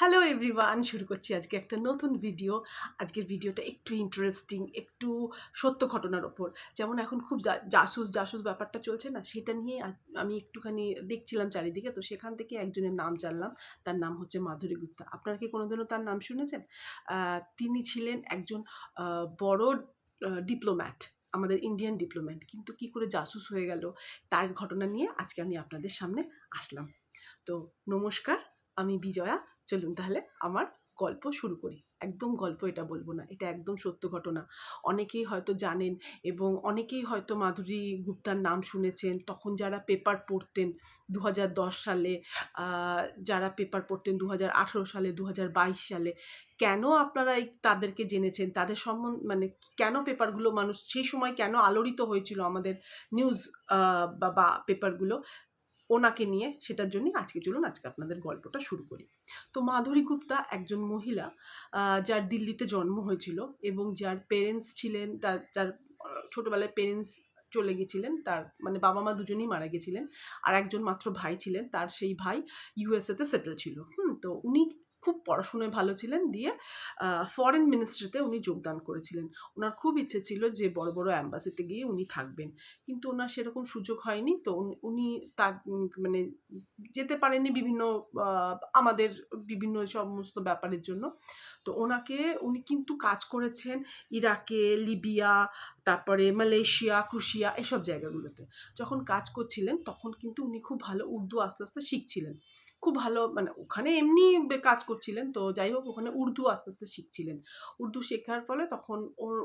Hello everyone শুরু করছি আজকে একটা নতুন ভিডিও আজকের ভিডিওটা একটু ইন্টারেস্টিং একটু সত্য ঘটনার ওপর। যেমন এখন খুব জাসুস জাসুস ব্যাপারটা চলছে না, সেটা নিয়ে আমি একটুখানি দেখছিলাম চারিদিকে। তো সেখান থেকে একজনের নাম জানলাম। তার নাম হচ্ছে মাধুরী গুপ্তা। আপনারা কি কোনোদিনও তার নাম শুনেছেন? তিনি ছিলেন একজন বড় ডিপ্লোম্যাট আমাদের ইন্ডিয়ান ডিপ্লোম্যাট কিন্তু কি করে জাসুস হয়ে গেল তার ঘটনা নিয়ে আজকে আমি আপনাদের সামনে আসলাম। তো নমস্কার, আমি বিজয়া। চলুন তাহলে আমার গল্প শুরু করি। একদম গল্প এটা বলব না, এটা একদম সত্য ঘটনা। অনেকেই হয়তো জানেন এবং অনেকেই হয়তো মাধুরী গুপ্তার নাম শুনেছেন। তখন যারা পেপার পড়তেন দু হাজার দশ সালে যারা পেপার পড়তেন দু হাজার আঠেরো সালে দু হাজার বাইশ সালে, কেন আপনারা এই তাদেরকে জেনেছেন? তাদের সম্বন্ধ মানে কেন পেপারগুলো মানুষ, সেই সময় কেন আলোড়িত হয়েছিল আমাদের নিউজ বা পেপারগুলো ওনাকে নিয়ে সেটার জন্য আজকে চলুন, আজকে আপনাদের গল্পটা শুরু করি। তো মাধুরী গুপ্তা একজন মহিলা যার দিল্লিতে জন্ম হয়েছিল এবং যার পেরেন্টস ছিলেন, তার, যার ছোটোবেলায় পেরেন্টস চলে গেছিলেন, তার মানে বাবা মা দুজনেই মারা গেছিলেন, আর একজন মাত্র ভাই ছিলেন, তার সেই ভাই ইউএসএতে সেটেল ছিল। হুম, তো উনি খুব পড়াশুনোয় ভালো ছিলেন দিয়ে ফরেন মিনিস্ট্রিতে উনি যোগদান করেছিলেন। ওনার খুব ইচ্ছে ছিল যে বড় বড় অ্যাম্বাসিতে গিয়ে উনি থাকবেন। কিন্তু ওনার সেরকম সুযোগ হয়নি। তো উনি- তার মানে যেতে পারেননি বিভিন্ন আমাদের বিভিন্ন সমস্ত ব্যাপারের জন্য। তো ওনাকে, উনি কিন্তু কাজ করেছেন ইরাকে, লিবিয়া, তারপরে মালয়েশিয়া ক্রুশিয়া এসব জায়গাগুলোতে। যখন কাজ করছিলেন, তখন কিন্তু উনি খুব ভালো উর্দু আস্তে আস্তে শিখছিলেন। খুব ভালো মানে ওখানে এমনি কাজ করছিলেন। তো যাই হোক, ওখানে উর্দু আস্তে আস্তে শিখছিলেন। উর্দু শেখার ফলে তখন ওর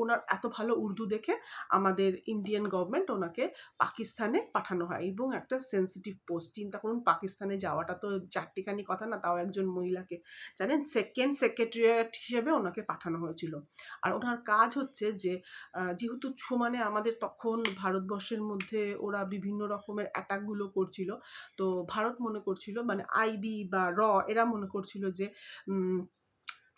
ওনার এত ভালো উর্দু দেখে আমাদের ইন্ডিয়ান গভর্নমেন্ট ওনাকে পাকিস্তানে পাঠানো হয় এবং একটা সেন্সিটিভ পোস্ট। চিন্তা করুন, পাকিস্তানে যাওয়াটা তো চারটিখানি কথা না, তাও একজন মহিলাকে। জানেন, সেকেন্ড সেক্রেটারিয়েট হিসেবে ওনাকে পাঠানো হয়েছিল। আর ওনার কাজ হচ্ছে যে যেহেতু সমানে আমাদের তখন ভারতবর্ষের মধ্যে ওরা বিভিন্ন রকমের অ্যাটাকগুলো করছিল, তো ভারত মনে করছিল মানে আইবি বা র, এরা মনে করছিল যে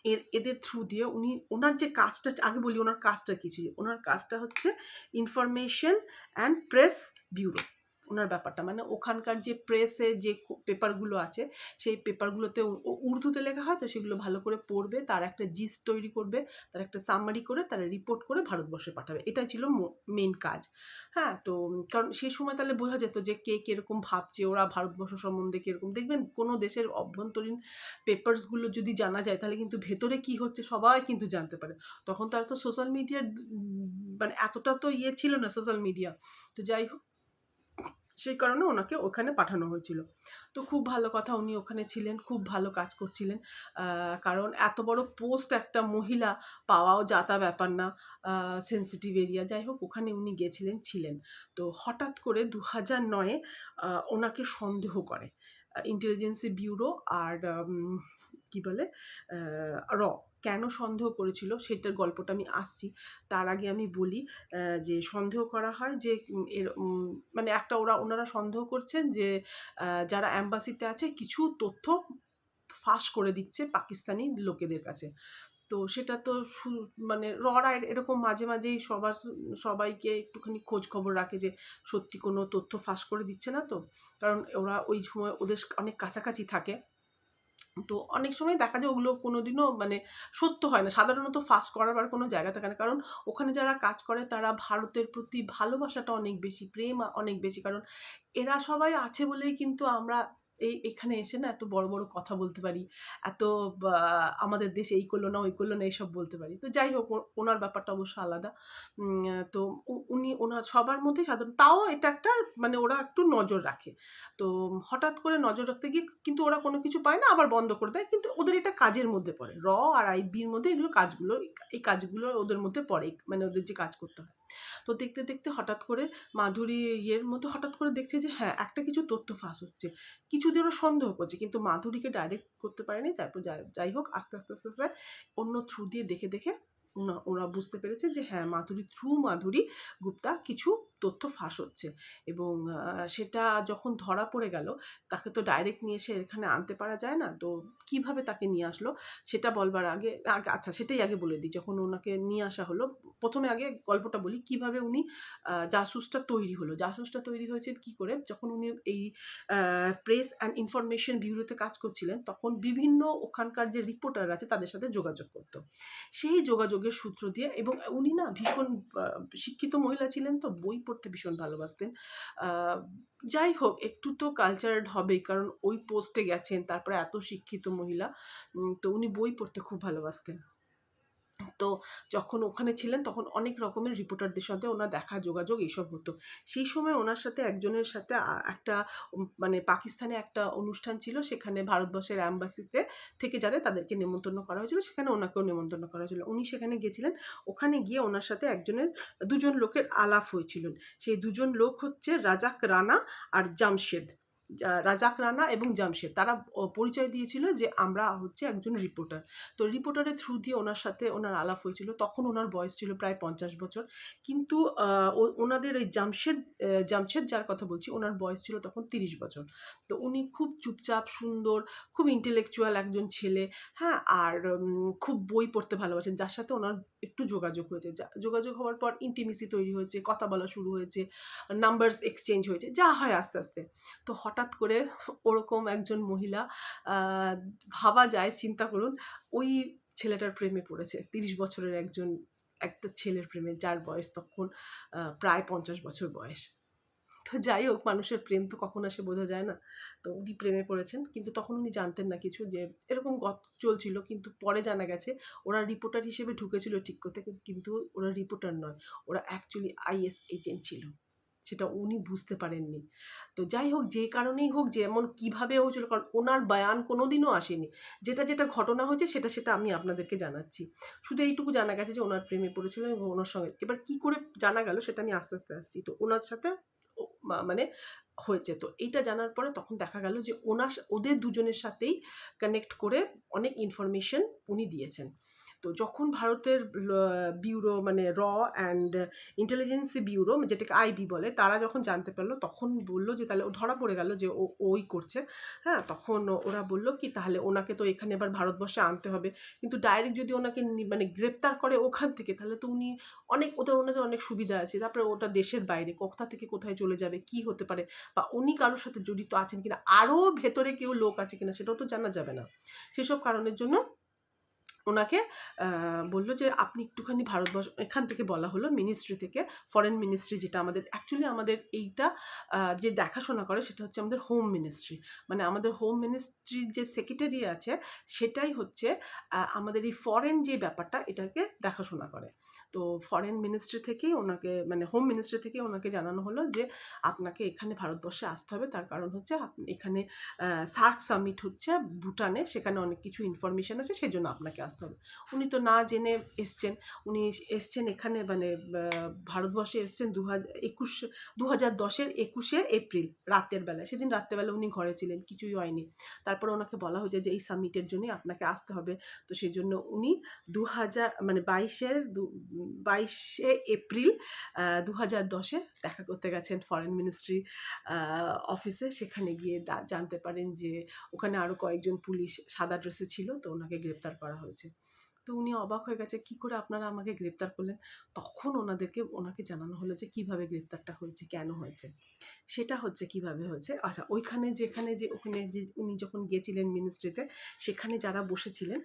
এর, এদের থ্রু দিয়ে উনি, ওনার যে কাজটা, আগে বলি ওনার কাজটা কিছু ওনার কাজটা হচ্ছে ইনফরমেশন অ্যান্ড প্রেস ব্যুরো ওনার ব্যাপারটা। মানে ওখানকার যে প্রেসে যে পেপারগুলো আছে, সেই পেপারগুলোতে উর্দুতে লেখা হয়, তো সেগুলো ভালো করে পড়বে, তার একটা জিস তৈরি করবে, তার একটা সামারি করে, তারা রিপোর্ট করে ভারতবর্ষে পাঠাবে। এটাই ছিল মেন কাজ। হ্যাঁ তো, কারণ সেই সময় তাহলে বোঝা যেত যে কে কীরকম ভাবছে, ওরা ভারতবর্ষ সম্বন্ধে কীরকম। দেখবেন কোনো দেশের অভ্যন্তরীণ পেপারসগুলো যদি জানা যায়, তাহলে কিন্তু ভেতরে কি হচ্ছে সবাই কিন্তু জানতে পারে। তখন তার তো সোশ্যাল মিডিয়ার মানে এতটা তো ইয়ে ছিল না সোশ্যাল মিডিয়া তো যাই হোক সেই কারণে ওনাকে ওখানে পাঠানো হয়েছিল। তো খুব ভালো কথা, উনি ওখানে ছিলেন, খুব ভালো কাজ করছিলেন। কারণ এত বড় পোস্ট একটা মহিলা পাওয়াও যাতা ব্যাপার না সেন্সিটিভ এরিয়া যাই হোক, ওখানে উনি গেছিলেন, ছিলেন। তো হঠাৎ করে দু হাজার নয়ে ওনাকে সন্দেহ করে। ইন্টেলিজেন্সি ব্যুরো আর কি বলে র কেন সন্দেহ করেছিল সেটার গল্পটা আমি আসছি। তার আগে আমি বলি যে সন্দেহ করা হয় যে এর মানে একটা ওরা, ওনারা সন্দেহ করছেন যে যারা অ্যাম্বাসিতে আছে কিছু তথ্য ফাঁস করে দিচ্ছে পাকিস্তানি লোকেদের কাছে। তো সেটা তো মানে ররা এরকম মাঝে মাঝেই সবার, সবাইকে একটুখানি খোঁজ খবর রাখে যে, সত্যি কোনো তথ্য ফাঁস করে দিচ্ছে না তো? কারণ ওরা ওই সময় ওদের অনেক কাছাকাছি থাকে। তো অনেক সময় দেখা যায় ওগুলো কোনো দিনও মানে সত্য হয় না। সাধারণত করার আর কোনো জায়গা থাকে না। কারণ ওখানে যারা কাজ করে তারা ভারতের প্রতি ভালোবাসাটা অনেক বেশি, প্রেম অনেক বেশি। কারণ এরা সবাই আছে বলেই কিন্তু আমরা এই এখানে এসে না এত বড় বড় কথা বলতে পারি, এত আমাদের দেশ এই করল না, ওই করল না এইসব বলতে পারি। তো যাই হোক ওনার ব্যাপারটা অবশ্য আলাদা। তো উনি, ওনার সবার মধ্যে সাধারণ, তাও এটা একটা মানে ওরা একটু নজর রাখে। তো হঠাৎ করে নজর রাখতে গিয়ে কিন্তু ওরা কোনো কিছু পায় না, আবার বন্ধ করে দেয়। কিন্তু ওদের এটা কাজের মধ্যে পড়ে। র আর আইবির মধ্যে এগুলো কাজগুলো, এই কাজগুলো ওদের মধ্যে পড়ে মানে ওদের যে কাজ করতে হয়। তো দেখতে দেখতে হঠাৎ করে মাধুরী ইয়ের মধ্যে হঠাৎ করে দেখছে যে হ্যাঁ একটা কিছু তথ্য ফাঁস হচ্ছে। কিছুদিন ওরা সন্দেহ করছে, কিন্তু মাধুরীকে ডাইরেক্ট করতে পারেনি। তারপর যাই হোক, আস্তে আস্তে আস্তে আস্তে অন্য থ্রু দিয়ে দেখে দেখে ওরা বুঝতে পেরেছে যে হ্যাঁ মাধুরী থ্রু মাধুরী গুপ্তা কিছু তথ্য ফাঁস হচ্ছে। এবং সেটা যখন ধরা পড়ে গেল, তাকে তো ডাইরেক্ট নিয়ে এসে এখানে আনতে পারা যায় না। তো কীভাবে তাকে নিয়ে আসলো, সেটা বলবার আগে আচ্ছা সেটাই আগে বলে দিই। যখন ওনাকে নিয়ে আসা হলো, প্রথমে আগে গল্পটা বলি, কীভাবে উনি জাসুসটা তৈরি হলো। জাসুসটা তৈরি হয়েছে কি করে, যখন উনি এই প্রেস অ্যান্ড ইনফরমেশন ব্যুরোতে কাজ করছিলেন, তখন বিভিন্ন ওখানকার যে রিপোর্টার আছে, তাদের সাথে যোগাযোগ করতো। সেই যোগাযোগের সূত্র দিয়ে, এবং উনি না ভীষণ শিক্ষিত মহিলা ছিলেন তো, বই পড়তে ভীষণ ভালোবাসতেন। যাই হোক, একটু তো কালচারেড হবেই, কারণ ওই পোস্টে গেছেন, তারপরে এত শিক্ষিত মহিলা তো উনি বই পড়তে খুব ভালোবাসতেন। তো যখন ওখানে ছিলেন তখন অনেক রকমের রিপোর্টারদের সাথে ওনার দেখা, যোগাযোগ এইসব হতো। সেই সময় ওনার সাথে একজনের সাথে একটা মানে পাকিস্তানে একটা অনুষ্ঠান ছিল, সেখানে ভারতবর্ষের অ্যাম্বাসিতে থেকে যাদের, তাদেরকে নেমন্তন্ন করা হয়েছিল, সেখানে ওনাকেও নেমন্তন্ন করা হয়েছিল। উনি সেখানে গিয়েছিলেন, ওখানে গিয়ে ওনার সাথে একজনের, দুজন লোকের আলাপ হয়েছিলেন সেই দুজন লোক হচ্ছে রাজাক রানা আর জামশেদ। রাজাক রানা এবং জামশেদ। তারা পরিচয় দিয়েছিল যে আমরা হচ্ছে একজন রিপোর্টার তো রিপোর্টারের থ্রু দিয়ে ওনার সাথে ওনার আলাপ হয়েছিল। তখন ওনার বয়স ছিল প্রায় পঞ্চাশ বছর। কিন্তু ওনাদের এই জামশেদ জামশেদ যার কথা বলছি, ওনার বয়স ছিল তখন তিরিশ বছর। তো উনি খুব চুপচাপ, সুন্দর, খুব ইন্টেলেকচুয়াল একজন ছেলে। হ্যাঁ আর খুব বই পড়তে ভালোবাসেন। যার সাথে ওনার একটু যোগাযোগ হয়েছে। যোগাযোগ হওয়ার পর ইন্টিমেসি তৈরি হয়েছে, কথা বলা শুরু হয়েছে নাম্বারস এক্সচেঞ্জ হয়েছে, যা হয় আস্তে আস্তে। তো হঠাৎ করে ওরকম একজন মহিলা ভাবা যায়, চিন্তা করুন, ওই ছেলেটার প্রেমে পড়েছে। তিরিশ বছরের একজন, একটা ছেলের প্রেমে, যার বয়স তখন প্রায় পঞ্চাশ বছর বয়স। তো যাই হোক, মানুষের প্রেম তো কখন আসে বোঝা যায় না। তো উনি প্রেমে পড়েছেন, কিন্তু তখন উনি জানতেন না কিছু যে এরকম গত চলছিল, কিন্তু পরে জানা গেছে ওরা রিপোর্টার হিসেবে ঢুকেছিল ঠিক করতে কিন্তু ওরা রিপোর্টার নয়, ওরা অ্যাকচুয়ালি আইএস এজেন্ট ছিল। সেটা উনি বুঝতে পারেননি। তো যাই হোক, যে কারণেই হোক, যেমন কীভাবে হয়েছিল, কারণ ওনার বয়ান কোনো দিনও আসেনি। যেটা যেটা ঘটনা হয়েছে, সেটা সেটা আমি আপনাদেরকে জানাচ্ছি। শুধু এইটুকু জানা গেছে যে ওনার প্রেমে পড়েছিল এবং ওনার সঙ্গে, এবার কি করে জানা গেল, সেটা আমি আস্তে আস্তে আসছি। তো ওনার সাথে মানে হয়েছে। তো এইটা জানার পরে তখন দেখা গেল যে ওনার ওদের দুজনের সাথেই কানেক্ট করে অনেক ইনফরমেশন উনি দিয়েছেন। তো যখন ভারতের বিউরো মানে র অ্যান্ড ইন্টেলিজেন্সি বিউরো যেটাকে আইবি বলে, তারা যখন জানতে পারল, তখন বলল যে তাহলে ধরা পড়ে গেল যে ও, ওই করছে। হ্যাঁ তখন ওরা বলল কি তাহলে ওনাকে তো এখানে এবার ভারতবর্ষে আনতে হবে। কিন্তু ডাইরেক্ট যদি ওনাকে মানে গ্রেপ্তার করে ওখান থেকে, তাহলে তো উনি অনেক, ওদের ওনাদের অনেক সুবিধা আছে। তারপরে ওটা দেশের বাইরে, কোথা থেকে কোথায় চলে যাবে, কি হতে পারে, বা উনি কারোর সাথে জড়িত আছেন কিনা আরও ভেতরে কেউ লোক আছে কিনা, সেটাও তো জানা যাবে না। সেসব কারণের জন্য ওনাকে বলল যে, আপনি একটুখানি ভারতবর্ষ এখান থেকে বলা হলো মিনিস্ট্রি থেকে ফরেন মিনিস্ট্রি যেটা আমাদের অ্যাকচুয়ালি আমাদের এইটা যে দেখাশোনা করে সেটা হচ্ছে আমাদের হোম মিনিস্ট্রি মানে আমাদের হোম মিনিস্ট্রির যে সেক্রেটারি আছে, সেটাই হচ্ছে আমাদের এই ফরেন যে ব্যাপারটা, এটাকে দেখাশোনা করে। তো ফরেন মিনিস্ট্রি থেকেই ওনাকে মানে হোম মিনিস্ট্রি থেকে ওনাকে জানানো হলো যে আপনাকে এখানে ভারতবর্ষে আসতে হবে। তার কারণ হচ্ছে এখানে সার্ক সামিট হচ্ছে ভুটানে। সেখানে অনেক কিছু ইনফরমেশন আছে সেই জন্য আপনাকে আসতে হবে। উনি তো না জেনে এসছেন। উনি এসছেন এখানে মানে ভারতবর্ষে এসছেন দু হাজার একুশ দু হাজার দশের একুশে এপ্রিল, রাতের বেলায়। সেদিন রাত্রেবেলা উনি ঘরে ছিলেন, কিছুই হয়নি। তারপরে ওনাকে বলা হয়েছে যে এই সামিটের জন্যই আপনাকে আসতে হবে। তো সেই জন্য উনি দু হাজার মানে বাইশের দু বাইশে এপ্রিল দু হাজার দশে দেখা করতে গেছেন ফরেন মিনিস্ট্রি অফিসে। সেখানে গিয়ে জানতে পারেন যে ওখানে আরও কয়েকজন পুলিশ সাদা ড্রেসে ছিল, তো ওনাকে গ্রেপ্তার করা হয়েছে। তো উনি অবাক হয়ে গেছে, কি করে আপনারা আমাকে গ্রেপ্তার করলেন? তখন ওনাদেরকে, ওনাকে জানানো হলো যে কীভাবে গ্রেপ্তারটা হয়েছে, কেন হয়েছে? সেটা হচ্ছে কীভাবে হয়েছে? আচ্ছা ওইখানে যেখানে যে, ওখানে যে, উনি যখন গিয়েছিলেন মিনিস্ট্রিতে সেখানে যারা বসেছিলেন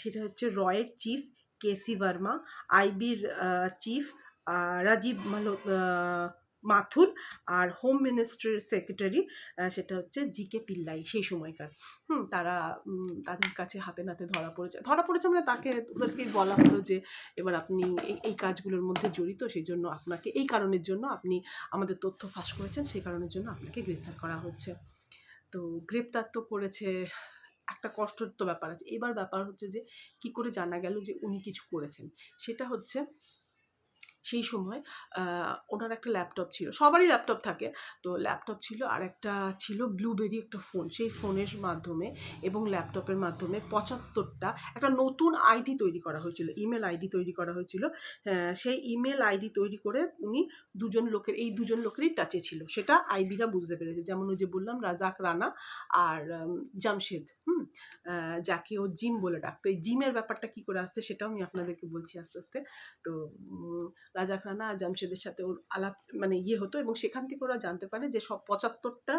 সেটা হচ্ছে রয়ের চিফ কেসি ভার্মা আইবির চিফ রাজীব মাথুর আর হোম মিনিস্ট্রির সেক্রেটারি সেটা হচ্ছে জি কে পিল্লাই সেই সময়কার। হুম, তারা তাদের কাছে হাতে নাতে ধরা পড়েছে। ধরা পড়েছে মানে তাকে, ওদেরকে বলা হলো যে এবার আপনি এই কাজগুলোর মধ্যে জড়িত, সেই জন্য আপনাকে, এই কারণের জন্য আপনি আমাদের তথ্য ফাঁস করেছেন, সেই কারণের জন্য আপনাকে গ্রেপ্তার করা হচ্ছে। তো গ্রেপ্তার তো করেছে একটা কষ্টের তো ব্যাপার আছে। এবার ব্যাপার হচ্ছে যে, কি করে জানা গেল যে উনি কিছু করেছেন? সেটা হচ্ছে সেই সময় ওনার একটা ল্যাপটপ ছিল, সবারই ল্যাপটপ থাকে। তো ল্যাপটপ ছিল আর একটা ছিল ব্লুবেরি একটা ফোন, সেই ফোনের মাধ্যমে এবং ল্যাপটপের মাধ্যমে পঁচাত্তরটা একটা নতুন আইডি তৈরি করা হয়েছিল, ইমেল আইডি তৈরি করা হয়েছিল। সেই ইমেল আইডি তৈরি করে উনি দুজন লোকের, এই দুজন লোকেরই টাচে ছিল। সেটা আইবিরা বুঝতে পেরেছে। যেমন ওই যে বললাম, রাজাক রানা আর জামশেদ, হুম? যাকে ও জিম বলে ডাকতো। এই জিমের ব্যাপারটা কি করে আসছে সেটাও আমি আপনাদেরকে বলছি আস্তে আস্তে। তো রানা আর জামশেদের সাথে ওর আলাপ মানে ইয়ে হতো এবং সেখান থেকে ওরা জানতে পারে যে সব পঁচাত্তরটা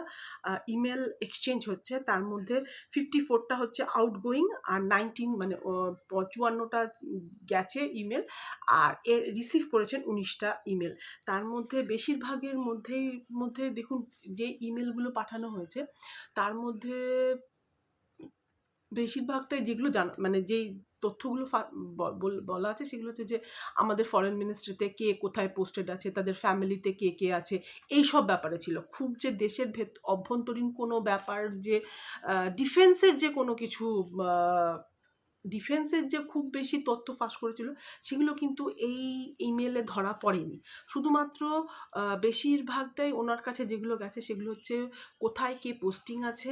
ইমেল এক্সচেঞ্জ হচ্ছে। তার মধ্যে ফিফটি ফোরটা হচ্ছে আউটগোয়িং আর নাইনটিন মানে চুয়ান্নটা গেছে ইমেল আর এ রিসিভ করেছেন উনিশটা ইমেল তার মধ্যে বেশিরভাগের মধ্যেই, মধ্যে দেখুন যে ইমেলগুলো পাঠানো হয়েছে, তার মধ্যে বেশিরভাগটাই যেগুলো জানা মানে যেই তথ্যগুলো বলা আছে সেগুলো হচ্ছে যে আমাদের ফরেন মিনিস্ট্রিতে কে কোথায় পোস্টেড আছে, তাদের ফ্যামিলিতে কে কে আছে, এই সব ব্যাপারে ছিল। খুব যে দেশের ভেত, অভ্যন্তরীণ কোনো ব্যাপার যে ডিফেন্সের যে কোনো কিছু ডিফেন্সের যে খুব বেশি তথ্য ফাঁস করেছিল, সেগুলো কিন্তু এই ইমেলে ধরা পড়েনি। শুধুমাত্র বেশিরভাগটাই ওনার কাছে যেগুলো গেছে সেগুলো হচ্ছে কোথায় কে পোস্টিং আছে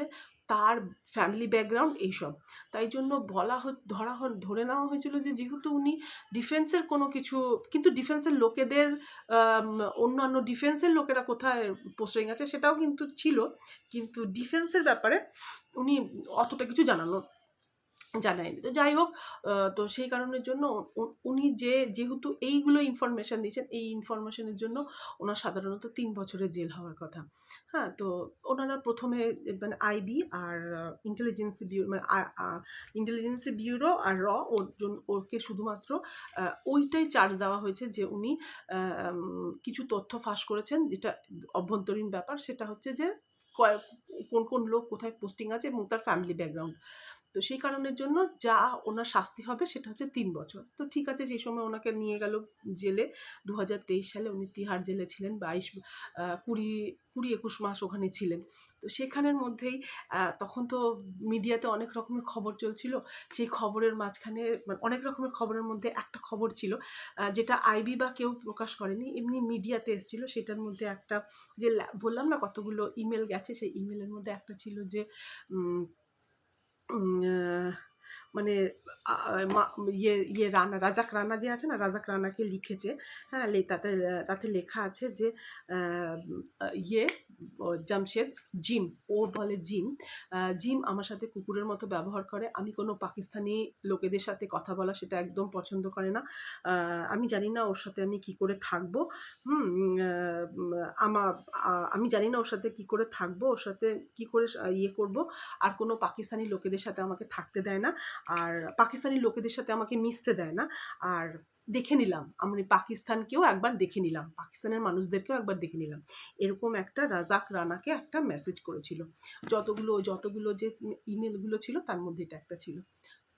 তার ফ্যামিলি ব্যাকগ্রাউন্ড এইসব। তাই জন্য বলা ধরা ধরে নেওয়া হয়েছিল যে যেহেতু উনি ডিফেন্সের কোনো কিছু, কিন্তু ডিফেন্সের লোকেদের অন্যান্য ডিফেন্সের লোকেরা কোথায় পোস্টিং আছে সেটাও কিন্তু ছিল। কিন্তু ডিফেন্সের ব্যাপারে উনি অতটা কিছু জানানো জানায়নি। তো যাই হোক তো সেই কারণের জন্য উনি যে, যেহেতু এইগুলো ইনফরমেশন দিয়েছেন, এই ইনফরমেশনের জন্য ওনার সাধারণত তিন বছরের জেল হওয়ার কথা। হ্যাঁ তো ওনারা প্রথমে মানে আইবি আর ইন্টেলিজেন্সি বিউরো মানে ইন্টেলিজেন্সি বিউরো আর র ওর জন্য, ওকে শুধুমাত্র ওইটাই চার্জ দেওয়া হয়েছে যে উনি কিছু তথ্য ফাঁস করেছেন, যেটা অভ্যন্তরীণ ব্যাপার, সেটা হচ্ছে যে কোন কোন লোক কোথায় পোস্টিং আছে এবং তার ফ্যামিলি ব্যাকগ্রাউন্ড তো সেই কারণের জন্য যা ওনার শাস্তি হবে সেটা হচ্ছে তিন বছর। তো ঠিক আছে, সেই সময় ওনাকে নিয়ে গেল জেলে। দু হাজার তেইশ সালে উনি তিহার জেলে ছিলেন, বাইশ কুড়ি কুড়ি একুশ মাস ওখানে ছিলেন। তো সেখানের মধ্যেই তখন তো মিডিয়াতে অনেক রকমের খবর চলছিল। সেই খবরের মাঝখানে মানে অনেক রকমের খবরের মধ্যে একটা খবর ছিল যেটা আইবি বা কেউ প্রকাশ করেনি, এমনি মিডিয়াতে এসেছিল। সেটার মধ্যে একটা যে বললাম না কতগুলো ইমেল গেছে, সেই ইমেলের মধ্যে একটা ছিল যে 嗯 মানে ইয়ে ইয়ে রানা, রাজাক রানা যে আছে না, রাজাক রানাকে লিখেছে হ্যাঁ তাতে তাতে লেখা আছে যে ইয়ে জামশেদ, জিম, ও বলে জিম জিম আমার সাথে কুকুরের মতো ব্যবহার করে, আমি কোনো পাকিস্তানি লোকেদের সাথে কথা বলা সেটা একদম পছন্দ করে না আমি জানি না ওর সাথে আমি কি করে থাকব, হুম আমার আমি জানি না ওর সাথে কি করে থাকব, ওর সাথে কি করে ইয়ে করব, আর কোনো পাকিস্তানি লোকেদের সাথে আমাকে থাকতে দেয় না আর পাকিস্তানি লোকেদের সাথে আমাকে মিশতে দেয় না। আর দেখে নিলাম, আমি পাকিস্তানকেও একবার দেখে নিলাম, পাকিস্তানের মানুষদেরকেও একবার দেখে নিলাম। এরকম একটা রাজাক রানাকে একটা মেসেজ করেছিল। যতগুলো যতগুলো যে ইমেলগুলো ছিল, তার মধ্যে এটা একটা ছিল।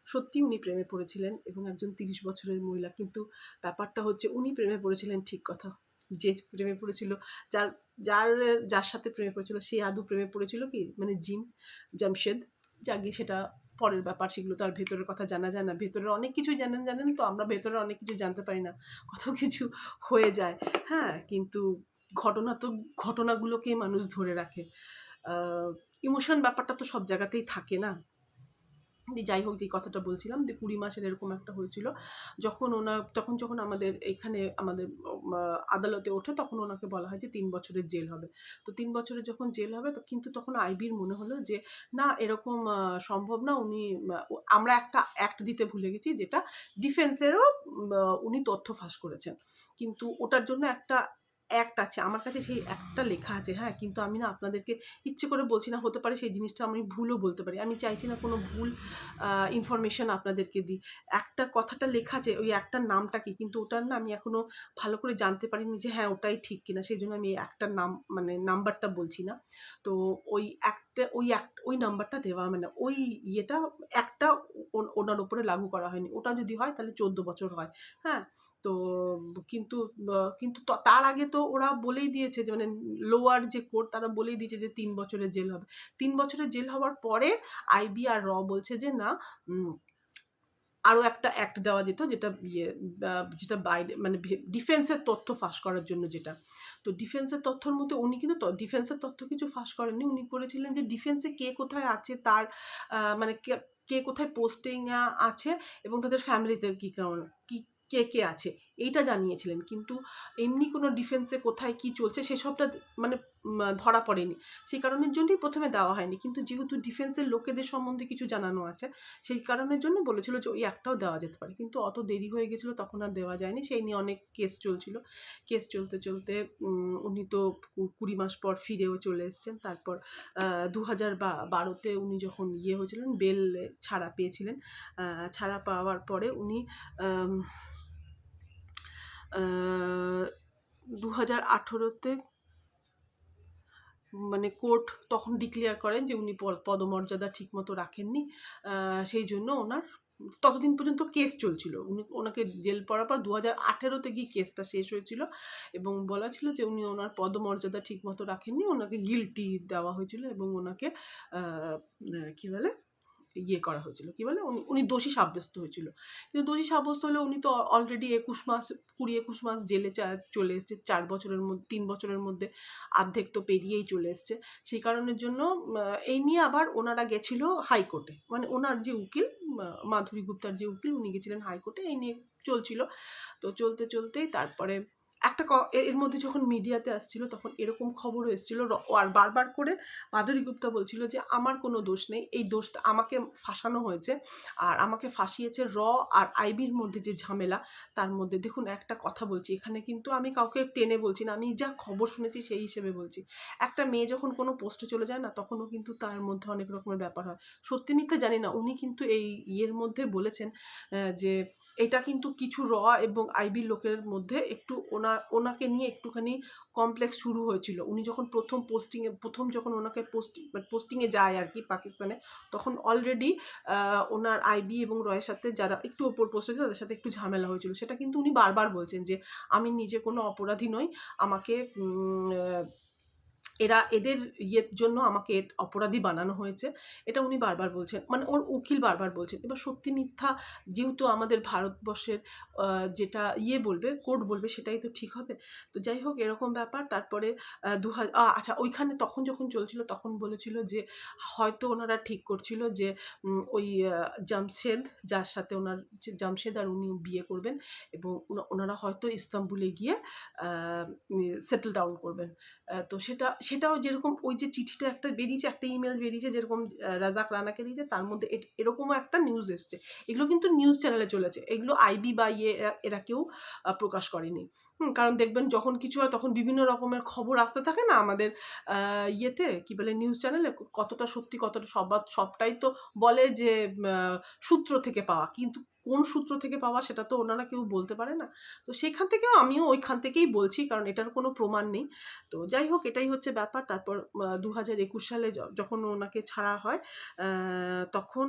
সত্যি উনি প্রেমে পড়েছিলেন এবং একজন তিরিশ বছরের মহিলা, কিন্তু ব্যাপারটা হচ্ছে উনি প্রেমে পড়েছিলেন ঠিক কথা। যে প্রেমে পড়েছিল, যার যার যার সাথে প্রেমে পড়েছিল সে আদৌ প্রেমে পড়েছিল কি? মানে জিম জামশেদ। যাকে সেটা পরের ব্যাপার, সেগুলো তো আর ভেতরের কথা জানা যায় না। ভেতরের অনেক কিছু জানেন জানেন তো? আমরা ভেতরে অনেক কিছু জানতে পারি না, কত কিছু হয়ে যায়। হ্যাঁ কিন্তু ঘটনা তো ঘটনাগুলোকেই মানুষ ধরে রাখে। ইমোশন ব্যাপারটা তো সব জায়গাতেই থাকে না। দিয়ে যাই হোক যে কথাটা বলছিলাম যে কুড়ি মাসের এরকম একটা হয়েছিল, যখন ওনা, তখন যখন আমাদের এখানে আমাদের আদালতে ওঠে, তখন ওনাকে বলা হয় যে তিন বছরের জেল হবে। তো তিন বছরের যখন জেল হবে, তো কিন্তু তখন আইবির মনে হলো যে, না, এরকম সম্ভব না, উনি আমরা একটা অ্যাক্ট দিতে ভুলে গেছি, যেটা ডিফেন্সেরও উনি তথ্য ফাঁস করেছেন। কিন্তু ওটার জন্য একটা অ্যাক্ট আছে। আমার কাছে সেই একটা লেখা আছে হ্যাঁ? কিন্তু আমি না আপনাদেরকে ইচ্ছে করে বলছি না, হতে পারে সেই জিনিসটা আমি ভুলও বলতে পারি। আমি চাইছি না কোনো ভুল ইনফরমেশান আপনাদেরকে দিই। একটা কথাটা লেখা আছে, ওই একটার নামটা কি? কিন্তু ওটার না আমি এখনও ভালো করে জানতে পারিনি যে হ্যাঁ ওটাই ঠিক কিনা। সেই জন্য আমি একটার নাম মানে নাম্বারটা বলছি না। তো ওই একটা ওই এক ওই নাম্বারটা দেওয়া মানে ওই ইয়েটা একটা ওনার ওপরে লাগু করা হয়নি। ওটা যদি হয় তাহলে চোদ্দ বছর হয়। হ্যাঁ? তো কিন্তু কিন্তু তার আগে তো ওরা বলেই দিয়েছে যে মানে লোয়ার যে কোর্ট তারা বলেই দিয়েছে যে তিন বছরের জেল হবে। তিন বছরের জেল হওয়ার পরে আইবি আর র বলছে যে না আরও একটা অ্যাক্ট দেওয়া যেত যেটা ইয়ে যেটা বাইরে মানে ডিফেন্সের তথ্য ফাঁস করার জন্য যেটা। তো ডিফেন্সের তথ্যর মধ্যে উনি কিন্তু ডিফেন্সের তথ্য কিছু ফাঁস করেননি। উনি করেছিলেন যে ডিফেন্সে কে কোথায় আছে, তার মানে কে- কোথায় পোস্টিং আছে এবং তাদের ফ্যামিলিতে কী কারণ, কী, কে কে আছে, এইটা জানিয়েছিলেন। কিন্তু এমনি কোনো ডিফেন্সে কোথায় কি চলছে, সেসবটা মানে ধরা পড়েনি। সেই কারণের জন্যই প্রথমে দেওয়া হয়নি। কিন্তু যেহেতু ডিফেন্সের লোকেদের সম্বন্ধে কিছু জানানো আছে, সেই কারণের জন্য বলেছিল যে ওই একটাও দেওয়া যেতে পারে। কিন্তু অত দেরি হয়ে গেছিল, তখন আর দেওয়া যায়নি। সেই নিয়ে অনেক কেস চলছিল। কেস চলতে চলতে উনি তো কুড়ি মাস পর ফিরেও চলে এসেছেন। তারপর দু হাজার বা, বারোতে উনি যখন ইয়ে হয়েছিলেন, বেল ছাড়া পেয়েছিলেন। ছাড়া পাওয়ার পরে উনি দু হাজার আঠেরোতে মানে কোর্ট তখন ডিক্লেয়ার করেন যে উনি পদ- পদমর্যাদা ঠিকমতো রাখেননি। সেই জন্য ওনার ততদিন পর্যন্ত কেস চলছিল। উনি, ওনাকে জেল পড়ার পর দু হাজার আঠেরোতে গিয়ে কেসটা শেষ হয়েছিল এবং বলা ছিল যে উনি ওনার পদমর্যাদা ঠিকমতো রাখেননি, ওনাকে গিলটি দেওয়া হয়েছিল এবং ওনাকে কী বলে ইয়ে করা হয়েছিল। কী বলে? উনি উনি দোষী সাব্যস্ত হয়েছিল। কিন্তু দোষী সাব্যস্ত হলে উনি তো অলরেডি একুশ মাস, কুড়ি একুশ মাস জেলে চলে এসছে। চার বছরের মধ্যে, তিন বছরের মধ্যে অর্ধেক তো পেরিয়েই চলে এসছে। সেই কারণের জন্য এই নিয়ে আবার ওনারা গেছিল হাইকোর্টে। মানে ওনার যে উকিল মাধুরী গুপ্তার যে উকিল, উনি গেছিলেন হাইকোর্টে। এই নিয়ে চলছিল। তো চলতে, চলতেই তারপরে একটা এর মধ্যে যখন মিডিয়াতে আসছিল, তখন এরকম খবর এসেছিল। আর বারবার করে মাধুরী গুপ্তা বলছিল যে, আমার কোনো দোষ নেই। এই দোষটা আমাকে ফাঁসানো হয়েছে। আর আমাকে ফাঁসিয়েছে র আর আইবির মধ্যে যে ঝামেলা, তার মধ্যে। দেখুন, একটা কথা বলছি, এখানে কিন্তু আমি কাউকে টেনে বলছি না। আমি যা খবর শুনেছি, সেই হিসেবে বলছি। একটা মেয়ে যখন কোনো পোস্টে চলে যায় না, তখনও কিন্তু তার মধ্যে অনেক রকমের ব্যাপার হয়। সত্যি মিথ্যা জানি না। উনি কিন্তু এই ইয়ের মধ্যে বলেছেন যে এটা কিন্তু কিছু র এবং আইবির লোকের মধ্যে একটু ওনা, ওনাকে নিয়ে একটুখানি কমপ্লেক্স শুরু হয়েছিল। উনি যখন প্রথম পোস্টিংয়ে প্রথম যখন ওনাকে পোস্টিং পোস্টিংয়ে যায় আর কি পাকিস্তানে, তখন অলরেডি ওনার আইবি এবং রয়ের সাথে যারা একটু ওপর পোস্টে তাদের সাথে একটু ঝামেলা হয়েছিল। সেটা কিন্তু উনি বারবার বলছেন যে, আমি নিজে কোনো অপরাধী নই। আমাকে এরা এদের ইয়ের জন্য আমাকে অপরাধী বানানো হয়েছে। এটা উনি বারবার বলছেন। মানে ওর উকিল বারবার বলছেন। এবার সত্যি মিথ্যা যেহেতু আমাদের ভারতবর্ষের যেটা ইয়ে বলবে কোর্ট বলবে, সেটাই তো ঠিক হবে। তো যাই হোক, এরকম ব্যাপার। তারপরে দু হাজার আচ্ছা ওইখানে তখন যখন চলছিল, তখন বলেছিল যে, হয়তো ওনারা ঠিক করছিল যে ওই জামশেদ, যার সাথে ওনার জামশেদ আর উনি বিয়ে করবেন এবং ওনারা হয়তো ইস্তাম্বুলে গিয়ে সেটেল ডাউন করবেন। তো সেটা সেটাও যেরকম ওই যে চিঠিটা একটা বেরিয়েছে একটা ইমেল বেরিয়েছে যেরকম রাজাক রানাকে দিয়েছে তার মধ্যে এরকমও একটা নিউজ এসছে। এগুলো কিন্তু নিউজ চ্যানেলে চলেছে এগুলো আইবি বা ইয়ে এরা- এরা কেউ প্রকাশ করেনি। হুম, কারণ দেখবেন যখন কিছু হয় তখন বিভিন্ন রকমের খবর আসতে থাকে না আমাদের ইয়েতে কি বলে নিউজ চ্যানেলে কতটা সত্যি কতটা সব সবটাই তো বলে যে সূত্র থেকে পাওয়া। কিন্তু কোন সূত্র থেকে পাওয়া সেটা তো ওনারা কেউ বলতে পারে না। তো সেখান থেকেও আমিও ওইখান থেকেই বলছি, কারণ এটার কোনো প্রমাণ নেই। তো যাই হোক, এটাই হচ্ছে ব্যাপার। তারপর দু হাজার একুশ সালে যখন ওনাকে ছাড়া হয় তখন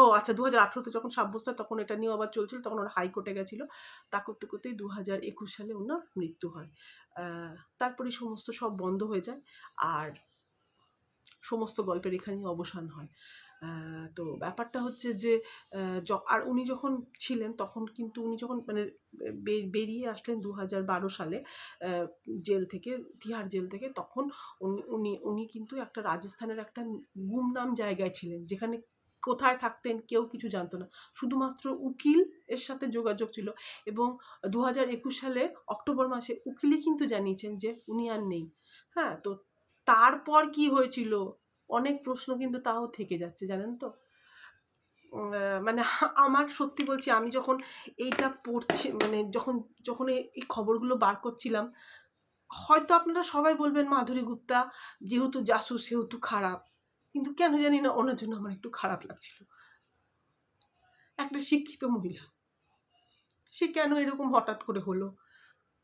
ও আচ্ছা দু হাজার আঠেরোতে যখন সাব্যস্ত হয়, তখন এটা নিয়েও আবার চলছিল, তখন ওরা হাইকোর্টে গেছিল। তা করতে করতেই দু হাজার একুশ সালে ওনার মৃত্যু হয়। তারপরে সমস্ত সব বন্ধ হয়ে যায়, আর সমস্ত গল্পের এখানেই অবসান হয়। তো ব্যাপারটা হচ্ছে যে আর উনি যখন ছিলেন তখন কিন্তু উনি যখন মানে বেরিয়ে আসলেন দু হাজার বারো সালে জেল থেকে, তিহার জেল থেকে, তখন উনি উনি কিন্তু একটা রাজস্থানের একটা গুমনাম জায়গায় ছিলেন, যেখানে কোথায় থাকতেন কেউ কিছু জানতো না। শুধুমাত্র উকিল এর সাথে যোগাযোগ ছিল এবং দু হাজার একুশ সালে অক্টোবর মাসে উকিলই কিন্তু জানিয়েছেন যে উনি আর নেই। হ্যাঁ তো তারপর কি হয়েছিল? অনেক প্রশ্ন কিন্তু তাও থেকে যাচ্ছে, জানেন তো? মানে আমার সত্যি বলছি, আমি যখন এইটা পড়ছি মানে যখন যখন এই খবরগুলো বার করছিলাম, হয়তো আপনারা সবাই বলবেন, মাধুরী গুপ্তা, যেহেতু জাসুস সেহেতু খারাপ। কিন্তু কেন জানি না, ওনার জন্য আমার একটু খারাপ লাগছিল। একটা শিক্ষিত মহিলা, সে কেন এরকম হঠাৎ করে হলো?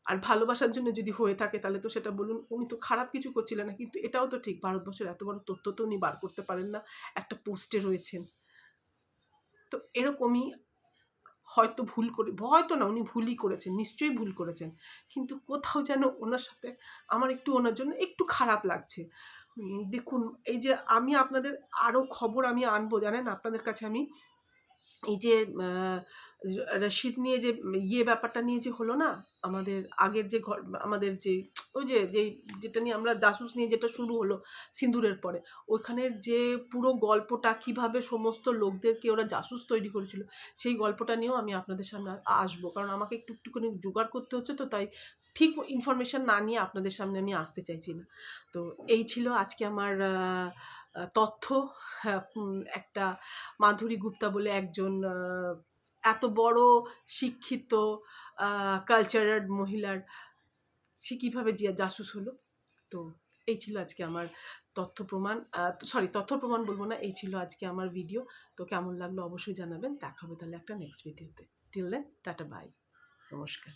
আর ভালোবাসার জন্য যদি হয়ে থাকে তাহলে তো সেটা বলুন, উনি তো খারাপ কিছু করছিলেন না। কিন্তু এটাও তো ঠিক, ভারতবর্ষের এত বড় তথ্য তো উনি বার করতে পারেন না। একটা পোস্টে রয়েছেন। তো এরকমই হয়তো ভুল করে, হয়তো না, উনি ভুলই করেছেন, নিশ্চয়ই ভুল করেছেন। কিন্তু কোথাও যেন ওনার সাথে আমার একটু ওনার জন্য একটু খারাপ লাগছে। দেখুন, এই যে আমি আপনাদের আরও খবর আমি আনব, জানেন? আপনাদের কাছে আমি এই যে রশিদ নিয়ে যে ইয়ে ব্যাপারটা নিয়ে যে হলো না আমাদের আগের যে ঘর আমাদের যে ওই যে যেই যেটা নিয়ে আমরা জাসুস নিয়ে যেটা শুরু হলো সিন্দুরের পরে ওইখানের যে পুরো গল্পটা কীভাবে সমস্ত লোকদেরকে ওরা জাসুস তৈরি করেছিল সেই গল্পটা নিয়েও আমি আপনাদের সামনে আসব। কারণ আমাকে একটু একটুখানি জোগাড় করতে হচ্ছে তো তাই ঠিক ইনফরমেশন না নিয়ে আপনাদের সামনে আমি আসতে চাইছি না। তো এই ছিল আজকে আমার তথ্য হ্যাঁ, একটা মাধুরী গুপ্তা বলে একজন এত বড় শিক্ষিত কালচারাল মহিলার সে কীভাবে জাসুস হলো? তো এই ছিল আজকে আমার তথ্য প্রমাণ সরি তথ্য প্রমাণ বলব না, এই ছিল আজকে আমার ভিডিও তো কেমন লাগল অবশ্যই জানাবেন। দেখা হবে তাহলে একটা নেক্সট ভিডিওতে টিল দেন টাটা বাই নমস্কার।